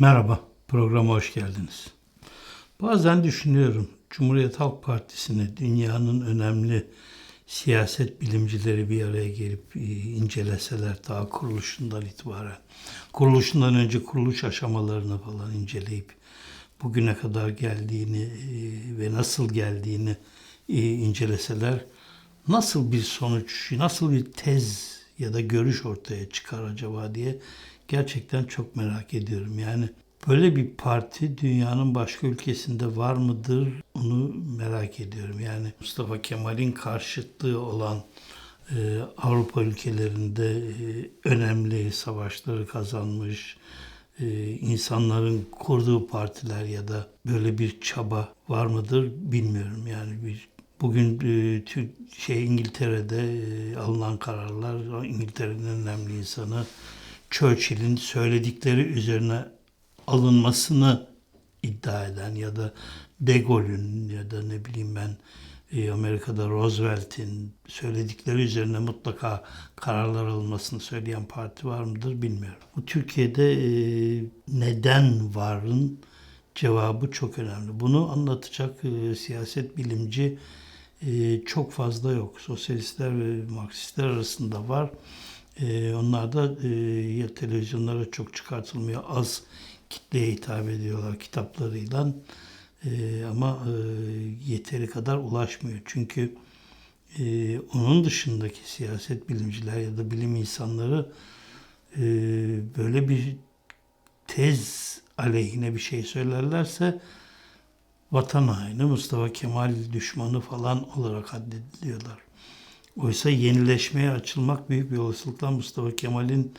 Merhaba, programa hoş geldiniz. Bazen düşünüyorum, Cumhuriyet Halk Partisi'ni dünyanın önemli siyaset bilimcileri bir araya gelip e, inceleseler daha kuruluşundan itibaren, kuruluşundan önce kuruluş aşamalarını falan inceleyip bugüne kadar geldiğini e, ve nasıl geldiğini e, inceleseler nasıl bir sonuç, nasıl bir tez ya da görüş ortaya çıkar acaba diye gerçekten çok merak ediyorum. Yani böyle bir parti dünyanın başka ülkesinde var mıdır onu merak ediyorum. Yani Mustafa Kemal'in karşıtlığı olan e, Avrupa ülkelerinde e, önemli savaşları kazanmış, e, insanların kurduğu partiler ya da böyle bir çaba var mıdır bilmiyorum. Yani bir bugün e, Türk şey İngiltere'de e, alınan kararlar İngiltere'nin önemli insanı Churchill'in söyledikleri üzerine alınmasını iddia eden ya da De Gaulle'ün ya da ne bileyim ben e, Amerika'da Roosevelt'in söyledikleri üzerine mutlaka kararlar alınmasını söyleyen parti var mıdır bilmiyorum. Bu Türkiye'de e, neden varın cevabı çok önemli. Bunu anlatacak e, siyaset bilimci çok fazla yok. Sosyalistler ve Marksistler arasında var. E, onlar da e, televizyonlara çok çıkartılmıyor. Az kitleye hitap ediyorlar kitaplarıyla. E, ama e, yeteri kadar ulaşmıyor. Çünkü e, onun dışındaki siyaset bilimciler ya da bilim insanları e, böyle bir tez aleyhine bir şey söylerlerse vatan haini, Mustafa Kemal düşmanı falan olarak addediliyorlar. Oysa yenileşmeye açılmak büyük bir olasılıkla Mustafa Kemal'in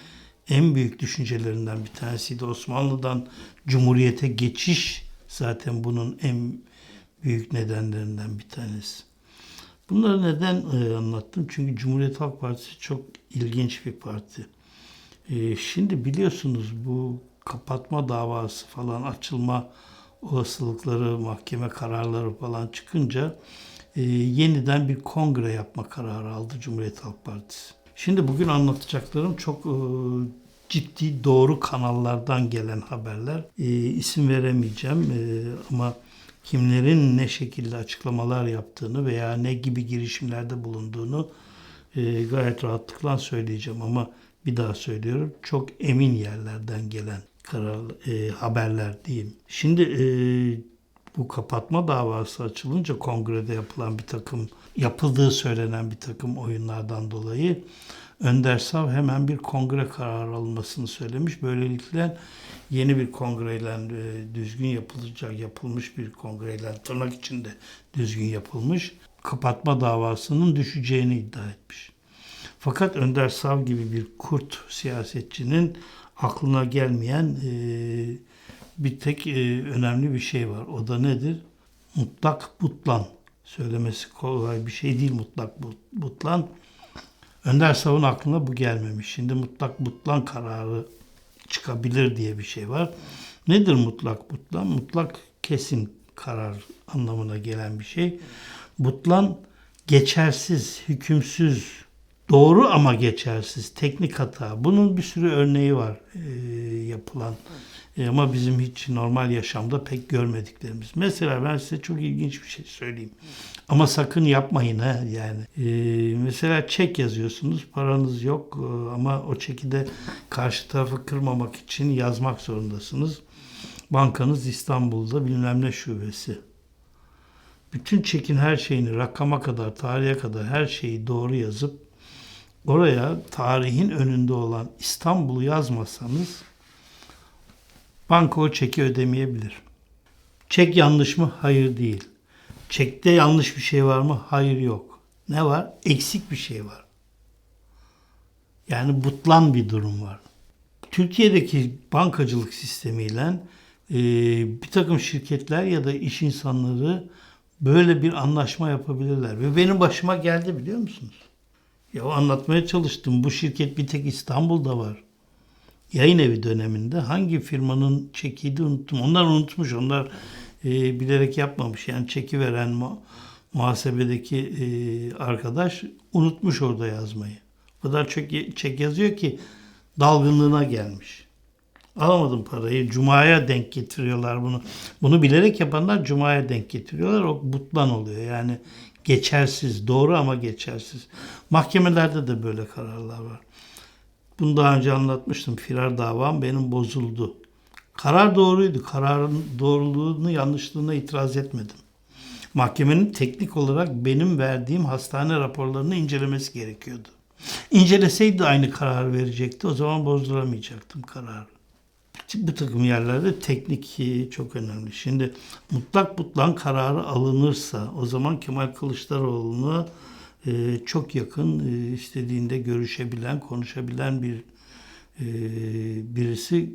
en büyük düşüncelerinden bir tanesiydi. Osmanlı'dan Cumhuriyete geçiş zaten bunun en büyük nedenlerinden bir tanesi. Bunları neden e, anlattım? Çünkü Cumhuriyet Halk Partisi çok ilginç bir parti. E, şimdi biliyorsunuz bu kapatma davası falan açılma olasılıkları, mahkeme kararları falan çıkınca e, yeniden bir kongre yapma kararı aldı Cumhuriyet Halk Partisi. Şimdi bugün anlatacaklarım çok e, ciddi doğru kanallardan gelen haberler. E, isim veremeyeceğim e, ama kimlerin ne şekilde açıklamalar yaptığını veya ne gibi girişimlerde bulunduğunu e, gayet rahatlıkla söyleyeceğim ama bir daha söylüyorum çok emin yerlerden gelen karar e, haberler diyeyim. Şimdi e, bu kapatma davası açılınca kongrede yapılan bir takım yapıldığı söylenen bir takım oyunlardan dolayı Önder Sav hemen bir kongre kararı alınmasını söylemiş. Böylelikle yeni bir kongreyle e, düzgün yapılacak, yapılmış bir kongreyle tırnak içinde düzgün yapılmış kapatma davasının düşeceğini iddia etmiş. Fakat Önder Sav gibi bir kurt siyasetçinin aklına gelmeyen e, bir tek e, önemli bir şey var. O da nedir? Mutlak butlan. Söylemesi kolay bir şey değil mutlak butlan. Önder Sav'ın aklına bu gelmemiş. Şimdi mutlak butlan kararı çıkabilir diye bir şey var. Nedir mutlak butlan? Mutlak kesin karar anlamına gelen bir şey. Butlan geçersiz, hükümsüz, doğru ama geçersiz, teknik hata. Bunun bir sürü örneği var e, yapılan. E, ama bizim hiç normal yaşamda pek görmediklerimiz. Mesela ben size çok ilginç bir şey söyleyeyim. Ama sakın yapmayın ha yani. E, mesela çek yazıyorsunuz, paranız yok e, ama o çeki de karşı tarafı kırmamak için yazmak zorundasınız. Bankanız İstanbul'da bilmem ne şubesi. Bütün çekin her şeyini rakama kadar, tarihe kadar her şeyi doğru yazıp oraya tarihin önünde olan İstanbul'u yazmasanız banka o çeki ödemeyebilir. Çek yanlış mı? Hayır değil. Çekte yanlış bir şey var mı? Hayır yok. Ne var? Eksik bir şey var. Yani butlan bir durum var. Türkiye'deki bankacılık sistemiyle e, bir takım şirketler ya da iş insanları böyle bir anlaşma yapabilirler. Ve benim başıma geldi biliyor musunuz? Ya anlatmaya çalıştım. Bu şirket bir tek İstanbul'da var. Yayın evi döneminde hangi firmanın çekiydi unuttum. Onlar unutmuş. Onlar e, bilerek yapmamış. Yani çeki veren mu muhasebedeki e, arkadaş unutmuş orada yazmayı. O kadar çok çek yazıyor ki dalgınlığına gelmiş. Alamadım parayı. Cuma'ya denk getiriyorlar bunu. Bunu bilerek yapanlar Cuma'ya denk getiriyorlar. O butlan oluyor. Yani geçersiz. Doğru ama geçersiz. Mahkemelerde de böyle kararlar var. Bunu daha önce anlatmıştım. Firar davam benim bozuldu. Karar doğruydu. Kararın doğruluğunu, yanlışlığına itiraz etmedim. Mahkemenin teknik olarak benim verdiğim hastane raporlarını incelemesi gerekiyordu. İnceleseydi aynı karar verecekti. O zaman bozduramayacaktım kararı. Bu takım yerlerde teknik çok önemli. Şimdi mutlak butlan kararı alınırsa o zaman Kemal Kılıçdaroğlu'na e, çok yakın e, istediğinde görüşebilen, konuşabilen bir e, birisi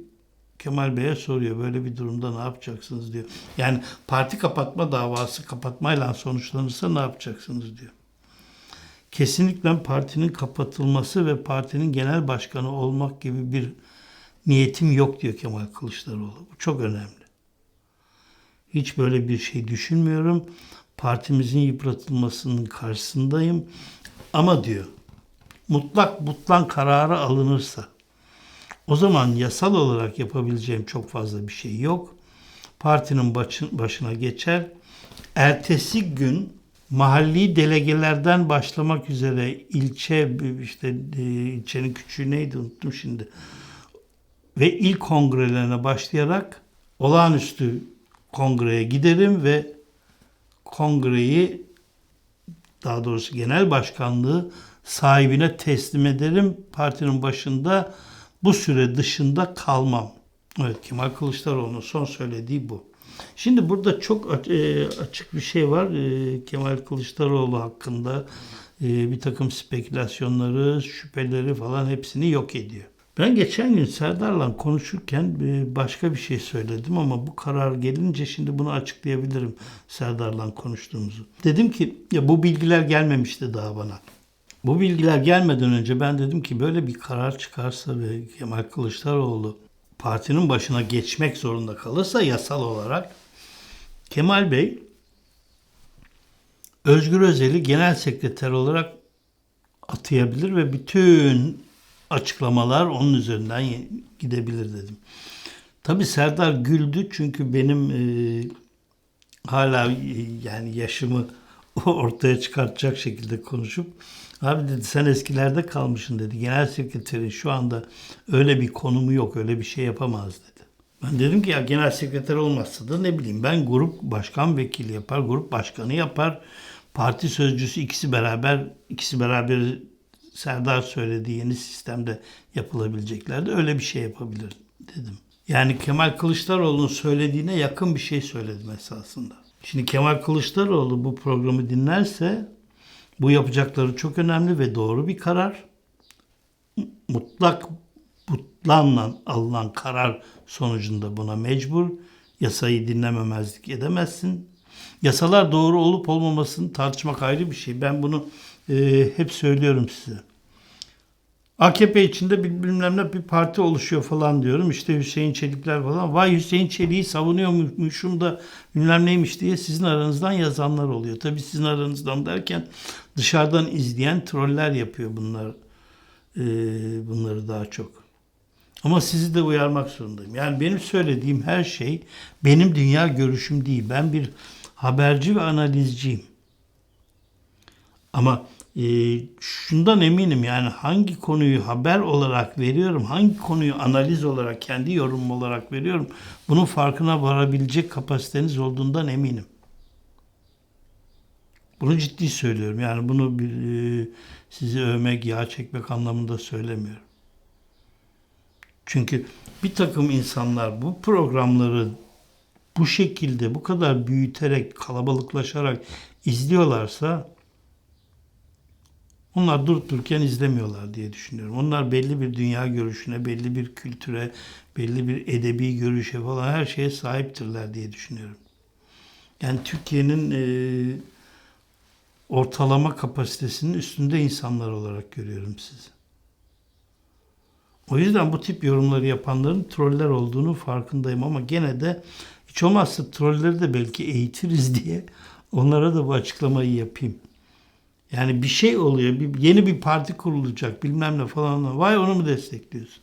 Kemal Bey'e soruyor. Böyle bir durumda ne yapacaksınız diyor. Yani parti kapatma davası kapatmayla sonuçlanırsa ne yapacaksınız diyor. Kesinlikle partinin kapatılması ve partinin genel başkanı olmak gibi bir niyetim yok diyor Kemal Kılıçdaroğlu. Bu çok önemli. Hiç böyle bir şey düşünmüyorum. Partimizin yıpratılmasının karşısındayım. Ama diyor mutlak butlan kararı alınırsa o zaman yasal olarak yapabileceğim çok fazla bir şey yok. Partinin başına geçer. Ertesi gün mahalli delegelerden başlamak üzere ilçe işte e, ilçenin küçüğü neydi unuttum şimdi. Ve ilk kongrelerine başlayarak olağanüstü kongreye giderim ve kongreyi daha doğrusu genel başkanlığı sahibine teslim ederim. Partinin başında bu süre dışında kalmam. Evet Kemal Kılıçdaroğlu'nun son söylediği bu. Şimdi burada çok e, açık bir şey var. E, Kemal Kılıçdaroğlu hakkında e, bir takım spekülasyonları, şüpheleri falan hepsini yok ediyor. Ben geçen gün Serdar'la konuşurken başka bir şey söyledim ama bu karar gelince şimdi bunu açıklayabilirim Serdar'la konuştuğumuzu. Dedim ki ya bu bilgiler gelmemişti daha bana. Bu bilgiler gelmeden önce ben dedim ki böyle bir karar çıkarsa ve Kemal Kılıçdaroğlu partinin başına geçmek zorunda kalırsa yasal olarak Kemal Bey Özgür Özel'i genel sekreter olarak atayabilir ve bütün açıklamalar onun üzerinden gidebilir dedim. Tabi Serdar güldü çünkü benim e, hala e, yani yaşımı ortaya çıkartacak şekilde konuşup abi dedi sen eskilerde kalmışsın dedi. Genel sekreterin şu anda öyle bir konumu yok öyle bir şey yapamaz dedi. Ben dedim ki ya genel sekreter olmazsa da ne bileyim ben grup başkan vekili yapar, grup başkanı yapar. Parti sözcüsü ikisi beraber ikisi beraber Serdar söylediği yeni sistemde yapılabileceklerdi. Öyle bir şey yapabilir dedim. Yani Kemal Kılıçdaroğlu'nun söylediğine yakın bir şey söyledim esasında. Şimdi Kemal Kılıçdaroğlu bu programı dinlerse bu yapacakları çok önemli ve doğru bir karar. Mutlak butlanla alınan karar sonucunda buna mecbur. Yasayı dinlememezlik edemezsin. Yasalar doğru olup olmamasını tartışmak ayrı bir şey. Ben bunu e, hep söylüyorum size. AKP içinde bilmem ne bir parti oluşuyor falan diyorum. İşte Hüseyin Çelikler falan. Vay Hüseyin Çelik'i savunuyormuşum da bilmem neymiş diye sizin aranızdan yazanlar oluyor. Tabii sizin aranızdan derken dışarıdan izleyen troller yapıyor bunlar. E, bunları daha çok. Ama sizi de uyarmak zorundayım. Yani benim söylediğim her şey benim dünya görüşüm değil. Ben bir haberci ve analizciyim. Ama e, şundan eminim yani hangi konuyu haber olarak veriyorum, hangi konuyu analiz olarak, kendi yorumum olarak veriyorum, bunun farkına varabilecek kapasiteniz olduğundan eminim. Bunu ciddi söylüyorum. Yani bunu e, sizi övmek, yağ çekmek anlamında söylemiyorum. Çünkü bir takım insanlar bu programları bu şekilde, bu kadar büyüterek, kalabalıklaşarak izliyorlarsa onlar durup dururken izlemiyorlar diye düşünüyorum. Onlar belli bir dünya görüşüne, belli bir kültüre, belli bir edebi görüşe falan her şeye sahiptirler diye düşünüyorum. Yani Türkiye'nin e, ortalama kapasitesinin üstünde insanlar olarak görüyorum sizi. O yüzden bu tip yorumları yapanların troller olduğunu farkındayım ama gene de hiç olmazsa trolleri de belki eğitiriz diye onlara da bu açıklamayı yapayım. Yani bir şey oluyor, bir, yeni bir parti kurulacak bilmem ne falan. Vay onu mu destekliyorsun?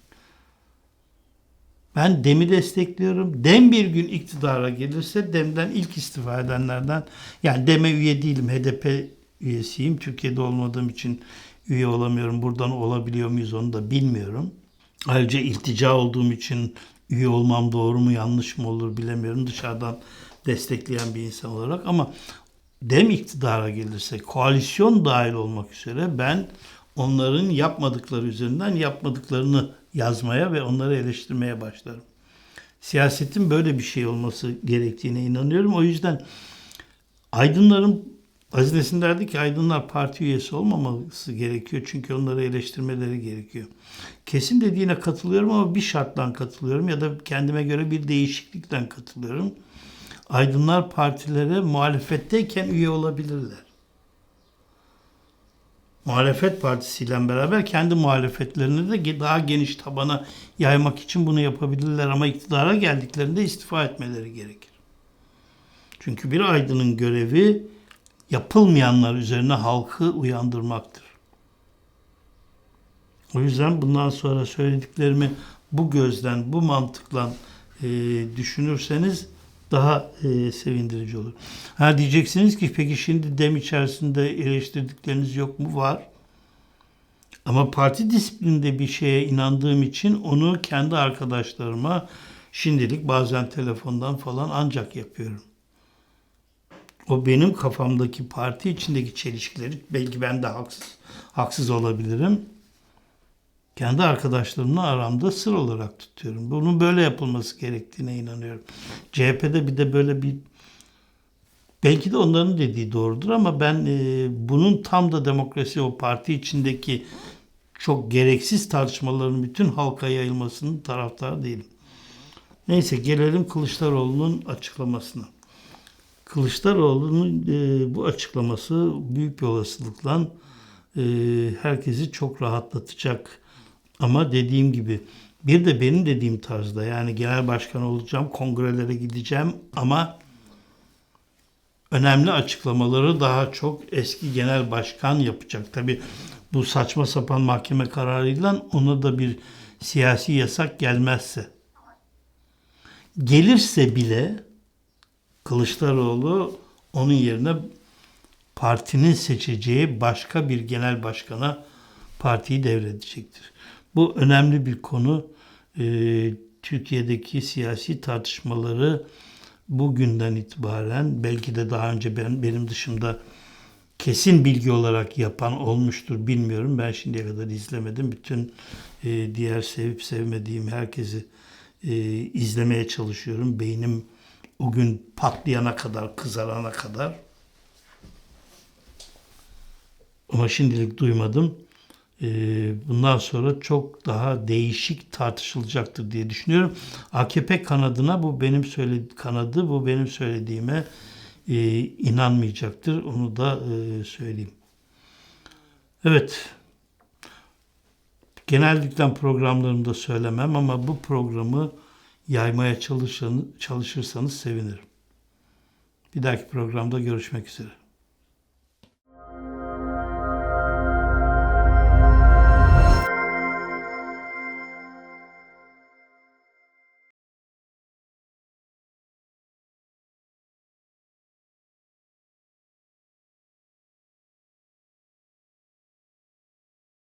Ben DEM'i destekliyorum. DEM bir gün iktidara gelirse DEM'den ilk istifa edenlerden yani DEM'e üye değilim. HDP üyesiyim. Türkiye'de olmadığım için üye olamıyorum. Buradan olabiliyor muyuz onu da bilmiyorum. Ayrıca iltica olduğum için üye olmam doğru mu yanlış mı olur bilemiyorum. Dışarıdan destekleyen bir insan olarak ama dem iktidara gelirse koalisyon dahil olmak üzere ben onların yapmadıkları üzerinden yapmadıklarını yazmaya ve onları eleştirmeye başlarım. Siyasetin böyle bir şey olması gerektiğine inanıyorum. O yüzden aydınların Aziz Nesin derdi ki aydınlar parti üyesi olmaması gerekiyor. Çünkü onları eleştirmeleri gerekiyor. Kesin dediğine katılıyorum ama bir şartla katılıyorum ya da kendime göre bir değişiklikten katılıyorum. Aydınlar partilere muhalefetteyken üye olabilirler. Muhalefet partisiyle beraber kendi muhalefetlerini de daha geniş tabana yaymak için bunu yapabilirler ama iktidara geldiklerinde istifa etmeleri gerekir. Çünkü bir aydının görevi yapılmayanlar üzerine halkı uyandırmaktır. O yüzden bundan sonra söylediklerimi bu gözden, bu mantıkla e, düşünürseniz daha e, sevindirici olur. Ha diyeceksiniz ki peki şimdi dem içerisinde eleştirdikleriniz yok mu? Var. Ama parti disiplininde bir şeye inandığım için onu kendi arkadaşlarıma şimdilik bazen telefondan falan ancak yapıyorum. O benim kafamdaki parti içindeki çelişkileri belki ben de haksız haksız olabilirim. Kendi arkadaşlarımla aramda sır olarak tutuyorum. Bunun böyle yapılması gerektiğine inanıyorum. CHP'de bir de böyle bir belki de onların dediği doğrudur ama ben e, bunun tam da demokrasi o parti içindeki çok gereksiz tartışmaların bütün halka yayılmasının taraftarı değilim. Neyse gelelim Kılıçdaroğlu'nun açıklamasına. Kılıçdaroğlu'nun e, bu açıklaması büyük bir olasılıkla e, herkesi çok rahatlatacak. Ama dediğim gibi bir de benim dediğim tarzda yani genel başkan olacağım, kongrelere gideceğim ama önemli açıklamaları daha çok eski genel başkan yapacak. Tabi bu saçma sapan mahkeme kararıyla ona da bir siyasi yasak gelmezse. Gelirse bile Kılıçdaroğlu onun yerine partinin seçeceği başka bir genel başkana partiyi devredecektir. Bu önemli bir konu. Ee, Türkiye'deki siyasi tartışmaları bugünden itibaren belki de daha önce ben benim dışımda kesin bilgi olarak yapan olmuştur bilmiyorum. Ben şimdiye kadar izlemedim. Bütün e, diğer sevip sevmediğim herkesi e, izlemeye çalışıyorum. Beynim o gün patlayana kadar, kızarana kadar. Ama şimdilik duymadım. Ee, bundan sonra çok daha değişik tartışılacaktır diye düşünüyorum. AKP kanadına bu benim söyledi kanadı bu benim söylediğime e, inanmayacaktır. Onu da e, söyleyeyim. Evet. Genellikle programlarımda söylemem ama bu programı yaymaya çalışırsanız sevinirim. Bir dahaki programda görüşmek üzere.